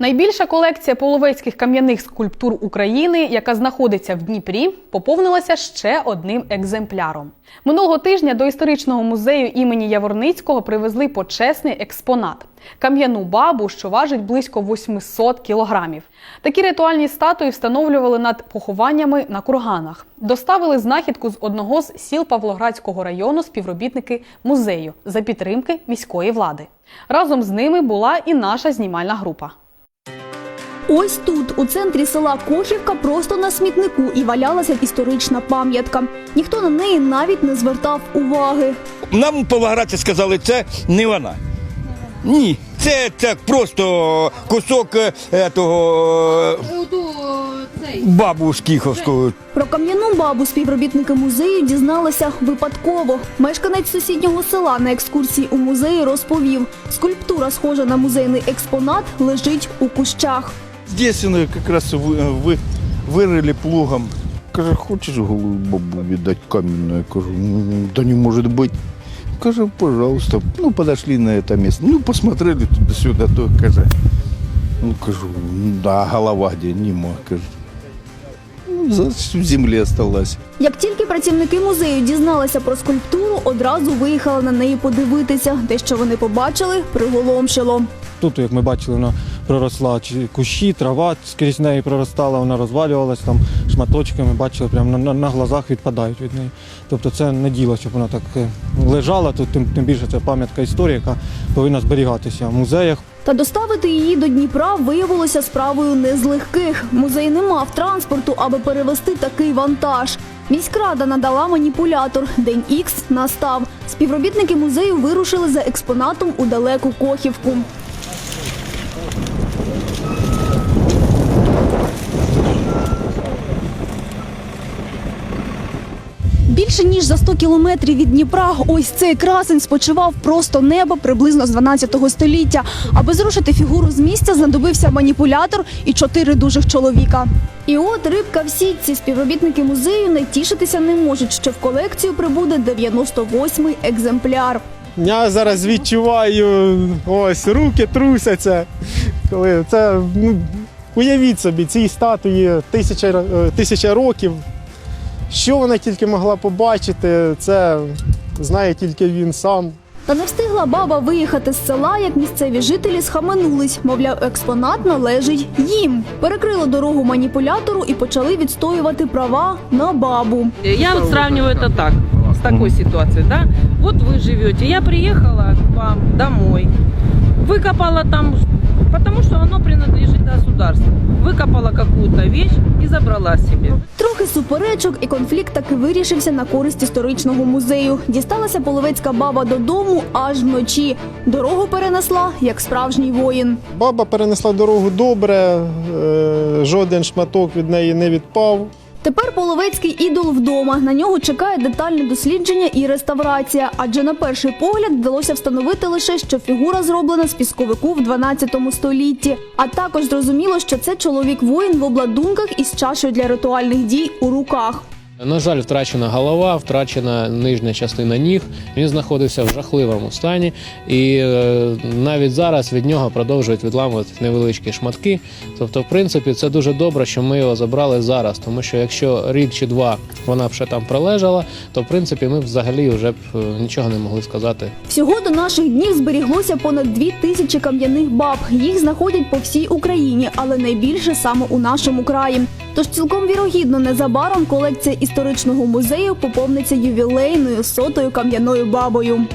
Найбільша колекція половецьких кам'яних скульптур України, яка знаходиться в Дніпрі, поповнилася ще одним екземпляром. Минулого тижня до історичного музею імені Яворницького привезли почесний експонат кам'яну бабу, що важить близько 800 кілограмів. Такі ритуальні статуї встановлювали над похованнями на курганах. Доставили знахідку з одного з сіл Павлоградського району співробітники музею за підтримки міської влади. Разом з ними була і наша знімальна група. Ось тут, у центрі села Кохівка, просто на смітнику і валялася історична пам'ятка. Ніхто на неї навіть не звертав уваги. Нам павлоградці сказали, це не вона. Ні, це так просто кусок е, того бабу Скіховського. Про кам'яну бабу співробітники музею дізналися випадково. Мешканець сусіднього села на екскурсії у музеї розповів: скульптура, схожа на музейний експонат, лежить у кущах. Здесь вони якраз ви, ви, вирили плугом. Каже, хочеш голубу бабу віддати камінну? Я кажу, «Ну, да не може бути. Каже, пожалуйста. Ну, подошли на это место. Ну, посмотрели туда-сюда, то каже. Ну, кажу, «Ну, да, голова где? Нема, каже. Ну, в землі осталась. Як тільки працівники музею дізналися про скульптуру, одразу виїхали на неї подивитися. Те, що вони побачили, приголомшило. Тут, як ми бачили, вона проросла чи- кущі, трава скрізь неї проростала, вона розвалювалась там шматочками, бачили, прямо на, на, глазах відпадають від неї. Тобто це не діло, щоб вона так е, лежала. Тут тим, тим більше це пам'ятка історії, яка повинна зберігатися в музеях. Та доставити її до Дніпра виявилося справою не з легких. Музей не мав транспорту, аби перевезти такий вантаж. Міськрада надала маніпулятор. День Ікс настав. Співробітники музею вирушили за експонатом у далеку Кохівку. Більше ніж за 100 кілометрів від Дніпра ось цей красень спочивав просто небо приблизно з 12 століття. Аби зрушити фігуру з місця, знадобився маніпулятор і чотири дужих чоловіка. І от рибка в сітці співробітники музею не тішитися не можуть, що в колекцію прибуде 98-й екземпляр. Я зараз відчуваю, ось руки трусяться. Це ну, уявіть собі, цій статуї тисяча, е, тисяча років. Що вона тільки могла побачити, це знає тільки він сам. Та не встигла баба виїхати з села, як місцеві жителі схаменулись. Мовляв, експонат належить їм. Перекрили дорогу маніпулятору і почали відстоювати права на бабу. Я вот сравниваю это так, с такой ситуацией, да. Вот вы живете, я приехала к вам домой, выкопала там, потому что оно принадлежит государству, Викопала какую-то вещь і забрала себе. Трохи суперечок, і конфлікт таки вирішився на користь історичного музею. Дісталася половецька баба додому аж вночі. Дорогу перенесла як справжній воїн. Баба перенесла дорогу добре, е, жоден шматок від неї не відпав. Тепер половецький ідол вдома. На нього чекає детальне дослідження і реставрація. Адже на перший погляд вдалося встановити лише, що фігура зроблена з пісковику в 12 столітті. А також зрозуміло, що це чоловік воїн в обладунках із чашею для ритуальних дій у руках. На жаль, втрачена голова, втрачена нижня частина ніг. Він знаходився в жахливому стані, і е, навіть зараз від нього продовжують відламувати невеличкі шматки. Тобто, в принципі, це дуже добре, що ми його забрали зараз, тому що якщо рік чи два вона б ще там пролежала, то в принципі ми б взагалі вже б е, нічого не могли сказати Всього до наших днів зберіглося понад дві тисячі кам'яних баб. Їх знаходять по всій Україні, але найбільше саме у нашому краї. Тож цілком вірогідно, незабаром колекція історичного музею поповниться ювілейною сотою кам'яною бабою.